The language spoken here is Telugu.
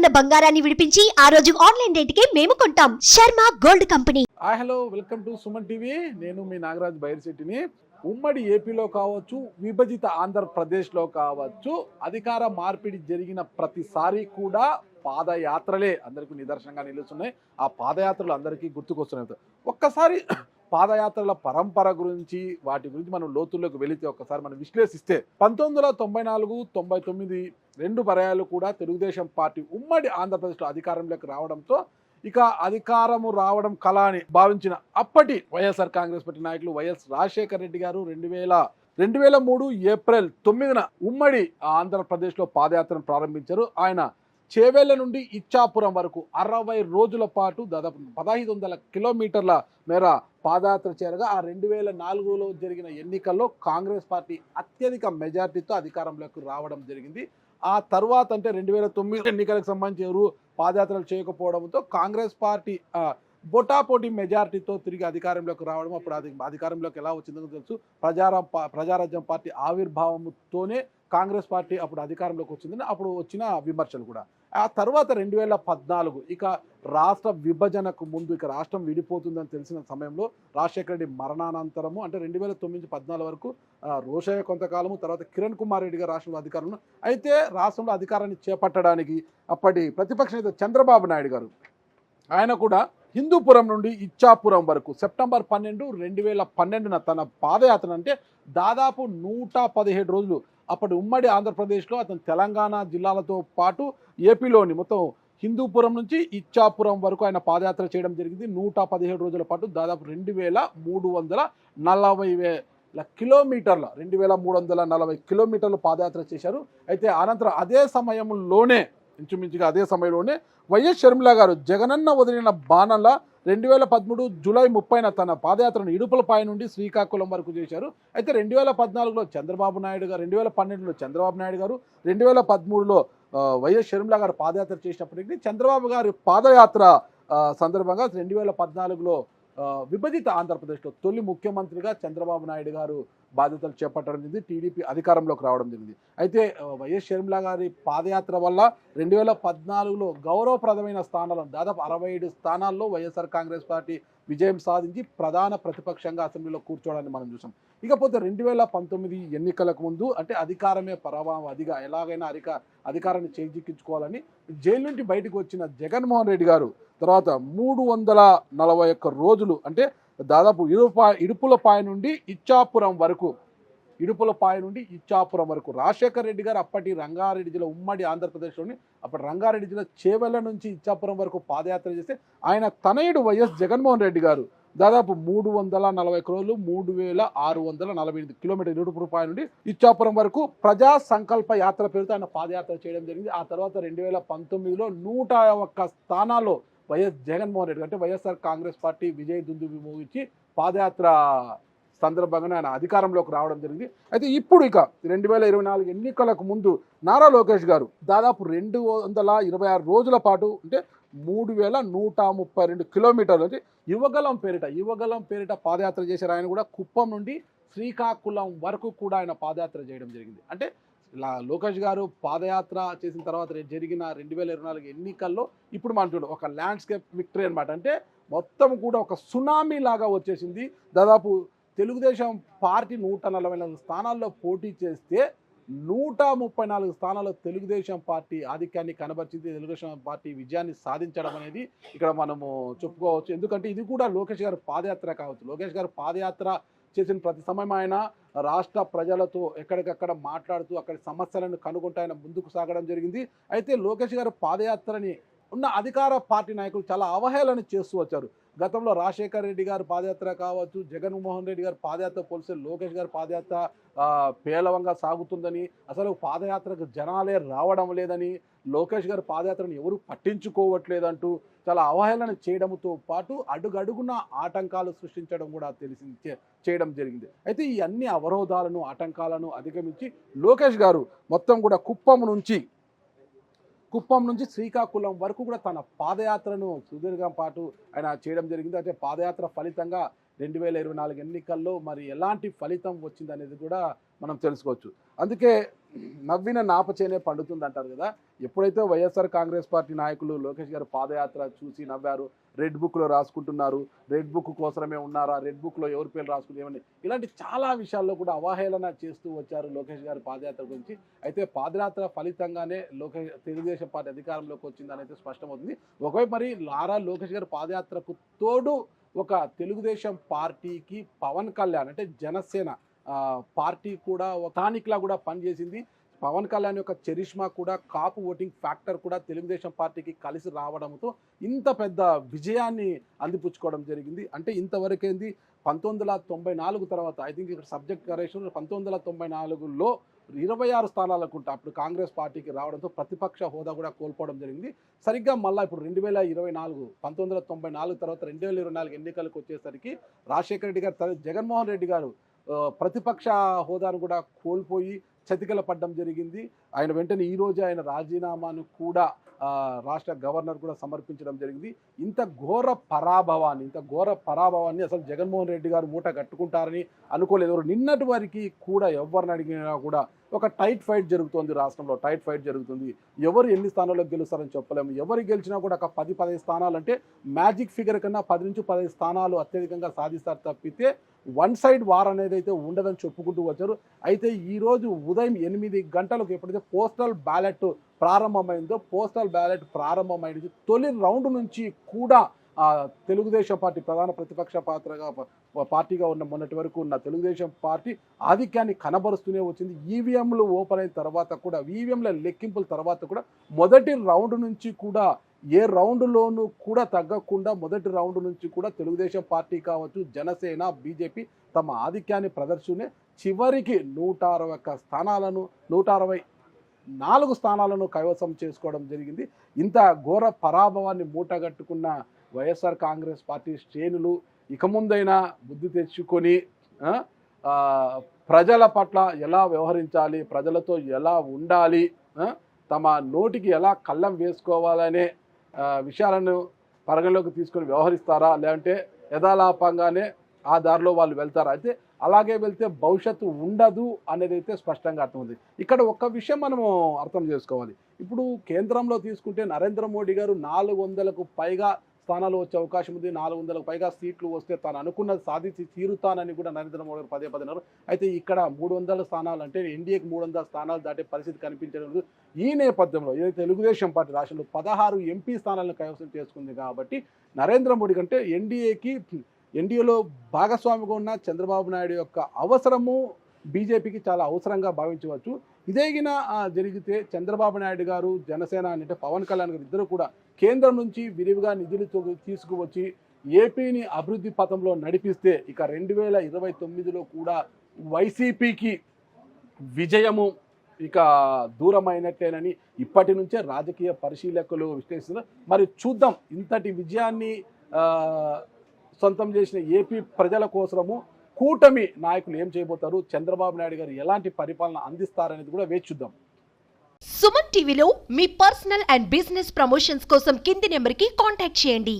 ఉన్న బంగారాన్ని విడిపించి ఆ రోజు ఆన్లైన్ రేటుకే మేము కొంటాం. Sharma gold company. Hi hello welcome to Suman TV. నేను మీ నాగరాజ్ బైర్శెట్టిని ఉమ్మడి ఏపీలో కావచ్చు విభజిత ఆంధ్రప్రదేశ్లో కావచ్చు అధికార మార్పిడి జరిగిన ప్రతిసారి కూడా పాదయాత్రలే అందరికీ నిదర్శనంగా నిలుస్తున్నాయి. ఆ పాదయాత్రలు అందరికీ గుర్తుకొస్తున్నాయి. ఒక్కసారి పాదయాత్రల పరంపర గురించి వాటి గురించి మనం లోతుల్లోకి వెళితే ఒక్కసారి మనం విశ్లేషిస్తే పంతొమ్మిది వందల తొంభై నాలుగు తొంభై తొమ్మిది రెండు పర్యాలు కూడా తెలుగుదేశం పార్టీ ఉమ్మడి ఆంధ్రప్రదేశ్లో అధికారంలోకి రావడంతో ఇక అధికారము రావడం కళ అని భావించిన అప్పటి వైఎస్ఆర్ కాంగ్రెస్ పార్టీ నాయకులు వైఎస్ రాజశేఖర రెడ్డి గారు రెండు వేల రెండు వేల మూడు ఏప్రిల్ తొమ్మిదిన ఉమ్మడి ఆంధ్రప్రదేశ్లో పాదయాత్రను ప్రారంభించారు. ఆయన చేవేళ్ళ నుండి ఇచ్చాపురం వరకు అరవై రోజుల పాటు దాదాపు పదహైదు వందల కిలోమీటర్ల మేర పాదయాత్ర చేరగా ఆ రెండు వేల నాలుగులో జరిగిన ఎన్నికల్లో కాంగ్రెస్ పార్టీ అత్యధిక మెజార్టీతో అధికారంలోకి రావడం జరిగింది. ఆ తర్వాత అంటే రెండు వేల తొమ్మిది ఎన్నికలకు సంబంధించి ఎవరు పాదయాత్రలు చేయకపోవడంతో కాంగ్రెస్ పార్టీ బొటాపోటీ మెజార్టీతో తిరిగి అధికారంలోకి రావడం అప్పుడు అది అధికారంలోకి ఎలా వచ్చిందో తెలుసు. ప్రజారా ప్రజారాజ్యం పార్టీ ఆవిర్భావంతోనే కాంగ్రెస్ పార్టీ అప్పుడు అధికారంలోకి వచ్చిందని అప్పుడు వచ్చిన విమర్శలు కూడా. ఆ తర్వాత రెండు వేల పద్నాలుగు ఇక రాష్ట్ర విభజనకు ముందు ఇక రాష్ట్రం విడిపోతుందని తెలిసిన సమయంలో రాజశేఖర రెడ్డి మరణానంతరము అంటే రెండు వేల తొమ్మిది పద్నాలుగు వరకు రోషయ్య కొంతకాలము తర్వాత కిరణ్ కుమార్ రెడ్డిగా రాష్ట్రంలో అధికారంలో అయితే రాష్ట్రంలో అధికారాన్ని చేపట్టడానికి అప్పటి ప్రతిపక్ష నేత చంద్రబాబు నాయుడు గారు ఆయన కూడా హిందూపురం నుండి ఇచ్చాపురం వరకు సెప్టెంబర్ పన్నెండు రెండు వేల పన్నెండున తన పాదయాత్ర అంటే దాదాపు నూట పదిహేడు రోజులు అప్పటి ఉమ్మడి ఆంధ్రప్రదేశ్లో అతను తెలంగాణ జిల్లాలతో పాటు ఏపీలోని మొత్తం హిందూపురం నుంచి ఇచ్చాపురం వరకు ఆయన పాదయాత్ర చేయడం జరిగింది. నూట పదిహేడు రోజుల పాటు దాదాపు రెండు వేల మూడు వందల నలభై వేల కిలోమీటర్ల రెండు వేల మూడు వందల నలభై కిలోమీటర్లు పాదయాత్ర చేశారు. అయితే అనంతరం అదే సమయంలోనే ఇంచుమించుగా అదే సమయంలోనే వైఎస్ షర్మిల గారు జగనన్న వదిలిన బాణంలా రెండు వేల పదమూడు జూలై ముప్పైన తన పాదయాత్రను ఇడుపులపై నుండి శ్రీకాకుళం వరకు చేశారు. అయితే రెండు వేల పద్నాలుగులో చంద్రబాబు నాయుడు గారు రెండు వేల పన్నెండులో చంద్రబాబు నాయుడు గారు రెండు వేల పదమూడులో వైఎస్ షర్మిల గారు పాదయాత్ర చేసినప్పటికీ చంద్రబాబు గారి పాదయాత్ర సందర్భంగా రెండు వేల పద్నాలుగులో విభజిత ఆంధ్రప్రదేశ్లో తొలి ముఖ్యమంత్రిగా చంద్రబాబు నాయుడు గారు బాధ్యతలు చేపట్టడం జరిగింది. టీడీపీ అధికారంలోకి రావడం జరిగింది. అయితే వైఎస్ షర్మిల గారి పాదయాత్ర వల్ల రెండు వేల పద్నాలుగులో గౌరవప్రదమైన స్థానాలను దాదాపు అరవై ఏడు స్థానాల్లో వైఎస్ఆర్ కాంగ్రెస్ పార్టీ విజయం సాధించి ప్రధాన ప్రతిపక్షంగా అసెంబ్లీలో కూర్చోవడాన్ని మనం చూసాం. ఇకపోతే రెండు వేల పంతొమ్మిది ఎన్నికలకు ముందు అంటే అధికారమే పరమావ అధిగా ఎలాగైనా అధిక అధికారాన్ని చేజిక్కించుకోవాలని జైలు నుండి బయటకు వచ్చిన జగన్మోహన్ రెడ్డి గారు తర్వాత మూడు వందల నలభై ఒక్క రోజులు అంటే దాదాపు ఇరుపా ఇడుపులపాయ నుండి ఇచ్చాపురం వరకు ఇడుపులపాయ నుండి ఇచ్చాపురం వరకు. రాజశేఖర రెడ్డి గారు అప్పటి రంగారెడ్డి జిల్లా ఉమ్మడి ఆంధ్రప్రదేశ్లోని అప్పటి రంగారెడ్డి జిల్లా చేవెళ్ళ నుంచి ఇచ్చాపురం వరకు పాదయాత్ర చేస్తే ఆయన తనయుడు వైఎస్ జగన్మోహన్ రెడ్డి గారు. దాదాపు మూడు వందల నలభై క్రోలు మూడు వేల ఆరు వందల నలభై ఎనిమిది కిలోమీటర్ ఇడుపు రూపాయల నుండి ఇచ్చాపురం వరకు ప్రజా సంకల్ప యాత్ర పేరుతో ఆయన పాదయాత్ర చేయడం జరిగింది. ఆ తర్వాత రెండు వేల పంతొమ్మిదిలో నూట ఒక్క స్థానాల్లో వైఎస్ జగన్మోహన్ రెడ్డి అంటే వైఎస్ఆర్ కాంగ్రెస్ పార్టీ విజయ్ దుందుబి ముగించి పాదయాత్ర సందర్భంగానే ఆయన అధికారంలోకి రావడం జరిగింది. అయితే ఇప్పుడు ఇక రెండు వేల ఇరవై నాలుగు ఎన్నికలకు ముందు నారా లోకేష్ గారు దాదాపు రెండు వందల ఇరవై ఆరు రోజుల పాటు అంటే మూడు వేల నూట ముప్పై రెండు కిలోమీటర్లు అంటే యువగలం పేరిట యువగలం పేరిట పాదయాత్ర చేశారు. ఆయన కూడా కుప్పం నుండి శ్రీకాకుళం వరకు కూడా ఆయన పాదయాత్ర చేయడం జరిగింది. అంటే ఇలా లోకేష్ గారు పాదయాత్ర చేసిన తర్వాత జరిగిన రెండు వేల ఇరవై నాలుగు ఎన్నికల్లో ఇప్పుడు మనం చూడండి ఒక ల్యాండ్స్కేప్ విక్టరీ అనమాట అంటే మొత్తం కూడా ఒక సునామీ లాగా వచ్చేసింది. దాదాపు తెలుగుదేశం పార్టీ నూట నలభై నాలుగు స్థానాల్లో పోటీ చేస్తే నూట ముప్పై నాలుగు స్థానాల్లో తెలుగుదేశం పార్టీ ఆధిక్యాన్ని కనబరిచింది. తెలుగుదేశం పార్టీ విజయాన్ని సాధించడం అనేది ఇక్కడ మనము చెప్పుకోవచ్చు. ఎందుకంటే ఇది కూడా లోకేష్ గారి పాదయాత్ర కావచ్చు. లోకేష్ గారు పాదయాత్ర చేసిన ప్రతి సమయం ఆయన రాష్ట్ర ప్రజలతో ఎక్కడికక్కడ మాట్లాడుతూ అక్కడి సమస్యలను కనుగొంటూ ఆయన ముందుకు సాగడం జరిగింది. అయితే లోకేష్ గారు పాదయాత్రని ఉన్న అధికార పార్టీ నాయకులు చాలా అవహేళన చేస్తూ వచ్చారు. గతంలో రాజశేఖర్ రెడ్డి గారు పాదయాత్ర కావచ్చు జగన్మోహన్ రెడ్డి గారు పాదయాత్ర పోలిస్తే లోకేష్ గారు పాదయాత్ర పేలవంగా సాగుతుందని అసలు పాదయాత్రకు జనాలే రావడం లేదని లోకేష్ గారు పాదయాత్రను ఎవరు పట్టించుకోవట్లేదంటూ చాలా అవహేళన చేయడంతో పాటు అడుగడుగున ఆటంకాలు సృష్టించడం కూడా తెలిసి చే- చేయడం జరిగింది. అయితే ఈ అన్ని అవరోధాలను ఆటంకాలను అధిగమించి లోకేష్ గారు మొత్తం కూడా కుప్పం నుంచి కుప్పం నుంచి శ్రీకాకుళం వరకు కూడా తన పాదయాత్రను సుదీర్ఘం పాటు ఆయన చేయడం జరిగింది. అయితే పాదయాత్ర ఫలితంగా రెండు వేల ఇరవై నాలుగు ఎన్నికల్లో మరి ఎలాంటి ఫలితం వచ్చింది అనేది కూడా మనం తెలుసుకోవచ్చు. అందుకే నవ్విన నాపచేనే పండుతుంది అంటారు కదా. ఎప్పుడైతే వైఎస్ఆర్ కాంగ్రెస్ పార్టీ నాయకులు లోకేష్ గారు పాదయాత్ర చూసి నవ్వారు రెడ్ బుక్లో రాసుకుంటున్నారు రెడ్ బుక్ కోసమే ఉన్నారా రెడ్ బుక్లో ఎవరి పేరు రాసుకుంటే ఇలాంటి చాలా విషయాల్లో కూడా అవహేళన చేస్తూ వచ్చారు లోకేష్ గారి పాదయాత్ర గురించి. అయితే పాదయాత్ర ఫలితంగానే లోకేష్ తెలుగుదేశం పార్టీ అధికారంలోకి వచ్చిందని అయితే స్పష్టమవుతుంది. ఒకవైపు మరి లారా లోకేష్ గారి పాదయాత్రకు తోడు ఒక తెలుగుదేశం పార్టీకి పవన్ కళ్యాణ్ అంటే జనసేన పార్టీ కూడా ఒక లా కూడా పనిచేసింది. పవన్ కళ్యాణ్ యొక్క చరిష్మా కూడా కాపు ఓటింగ్ ఫ్యాక్టర్ కూడా తెలుగుదేశం పార్టీకి కలిసి రావడంతో ఇంత పెద్ద విజయాన్ని అందిపుచ్చుకోవడం జరిగింది. అంటే ఇంతవరకేంది పంతొమ్మిది వందల తొంభై నాలుగు తర్వాత ఐ థింక్ ఇక్కడ సబ్జెక్ట్ కరెక్షన్ పంతొమ్మిది వందల తొంభై నాలుగులో ఇరవై ఆరు స్థానాలకు ఉంటే అప్పుడు కాంగ్రెస్ పార్టీకి రావడంతో ప్రతిపక్ష హోదా కూడా కోల్పోవడం జరిగింది. సరిగ్గా మళ్ళీ ఇప్పుడు రెండు వేల ఇరవై నాలుగు పంతొమ్మిది వందల తొంభై నాలుగు తర్వాత రెండు వేల ఇరవై నాలుగు ఎన్నికలకు వచ్చేసరికి రాజశేఖర రెడ్డి గారు జగన్మోహన్ రెడ్డి గారు ప్రతిపక్ష హోదాను కూడా కోల్పోయి చతికిల పడ్డం జరిగింది. ఆయన వెంటనే ఈ ఆయన రాజీనామాను కూడా రాష్ట్ర గవర్నర్ కూడా సమర్పించడం జరిగింది. ఇంత ఘోర పరాభవాన్ని ఇంత ఘోర పరాభవాన్ని అసలు జగన్మోహన్ రెడ్డి గారు మూట కట్టుకుంటారని అనుకోలేదు. ఎవరు నిన్నటి వారికి కూడా ఎవరిని అడిగినా కూడా ఒక టైట్ ఫైట్ జరుగుతుంది రాష్ట్రంలో టైట్ ఫైట్ జరుగుతుంది. ఎవరు ఎన్ని స్థానాల్లో గెలుస్తారని చెప్పలేము. ఎవరు గెలిచినా కూడా ఒక పది పదహైదు స్థానాలు అంటే మ్యాజిక్ ఫిగర్ కన్నా పది నుంచి పదహైదు స్థానాలు అత్యధికంగా సాధిస్తారు తప్పితే వన్ సైడ్ వార్ అనేది అయితే ఉండదని చెప్పుకుంటూ వచ్చారు. అయితే ఈరోజు ఉదయం ఎనిమిది గంటలకు ఎప్పుడైతే పోస్టల్ బ్యాలెట్ ప్రారంభమైందో పోస్టల్ బ్యాలెట్ ప్రారంభమైనది తొలి రౌండ్ నుంచి కూడా తెలుగుదేశం పార్టీ ప్రధాన ప్రతిపక్ష పాత్రగా పార్టీగా ఉన్న మొన్నటి వరకు ఉన్న తెలుగుదేశం పార్టీ ఆధిక్యాన్ని కనబరుస్తూనే వచ్చింది. ఈవీఎంలు ఓపెన్ అయిన తర్వాత కూడా ఈవీఎంల లెక్కింపుల తర్వాత కూడా మొదటి రౌండ్ నుంచి కూడా ఏ రౌండ్లోనూ కూడా తగ్గకుండా మొదటి రౌండ్ నుంచి కూడా తెలుగుదేశం పార్టీ కావచ్చు జనసేన బీజేపీ తమ ఆధిక్యాన్ని ప్రదర్శనే చివరికి నూట అరవై ఒక్క స్థానాలను నూట అరవై నాలుగు స్థానాలను కైవసం చేసుకోవడం జరిగింది. ఇంత ఘోర పరాభవాన్ని మూటగట్టుకున్న వైఎస్ఆర్ కాంగ్రెస్ పార్టీ శ్రేణులు ఇక ముందైనా బుద్ధి తెచ్చుకొని ప్రజల పట్ల ఎలా వ్యవహరించాలి ప్రజలతో ఎలా ఉండాలి తమ నోటికి ఎలా కళ్ళం వేసుకోవాలనే విషయాలను పరిగణలోకి తీసుకొని వ్యవహరిస్తారా? లేదంటే యథాలాపంగానే ఆ దారిలో వాళ్ళు వెళ్తారా? అయితే అలాగే వెళ్తే భవిష్యత్తు ఉండదు అనేది అయితే స్పష్టంగా అర్థమవుతుంది. ఇక్కడ ఒక్క విషయం మనము అర్థం చేసుకోవాలి. ఇప్పుడు కేంద్రంలో తీసుకుంటే నరేంద్ర మోడీ గారు నాలుగు వందలకు పైగా స్థానాలు వచ్చే అవకాశం ఉంది. నాలుగు వందలకు పైగా సీట్లు వస్తే తాను అనుకున్నది సాధించి తీరుతానని కూడా నరేంద్ర మోడీ గారు పదే పదే అన్నారు అయితే ఇక్కడ మూడు వందల స్థానాలు అంటే ఎన్డీఏకి మూడు వందల స్థానాలు దాటే పరిస్థితి కనిపించడం ఈ నేపథ్యంలో ఏదైతే తెలుగుదేశం పార్టీ రాష్ట్రంలో పదహారు ఎంపీ స్థానాలను కైవసం చేసుకుంది కాబట్టి నరేంద్ర మోడీ కంటే ఎన్డీఏకి ఎన్డీఏలో భాగస్వామిగా ఉన్న చంద్రబాబు నాయుడు యొక్క అవసరము బీజేపీకి చాలా అవసరంగా భావించవచ్చు. ఇదేగిన జరిగితే చంద్రబాబు నాయుడు గారు జనసేన అంటే పవన్ కళ్యాణ్ గారు ఇద్దరు కూడా కేంద్రం నుంచి విరివిగా నిధులు తీసుకువచ్చి ఏపీని అభివృద్ధి పథంలో నడిపిస్తే ఇక రెండు వేల ఇరవై తొమ్మిదిలో కూడా వైసీపీకి విజయము ఇక దూరమైనట్టేనని ఇప్పటి నుంచే రాజకీయ పరిశీలకులు విశ్లేషిస్తున్నారు. మరి చూద్దాం ఇంతటి విజయాన్ని సొంతం చేసిన ఏపీ ప్రజల కోసము కూటమి నాయకులు ఏం చేయబోతారు? చంద్రబాబు నాయుడు గారు ఎలాంటి పరిపాలన అందిస్తారనేది కూడా వేచి చూద్దాం. సుమన్ టీవీలో మీ పర్సనల్ అండ్ బిజినెస్ ప్రమోషన్స్ కోసం కింది నెంబర్కి కాంటాక్ట్ చేయండి.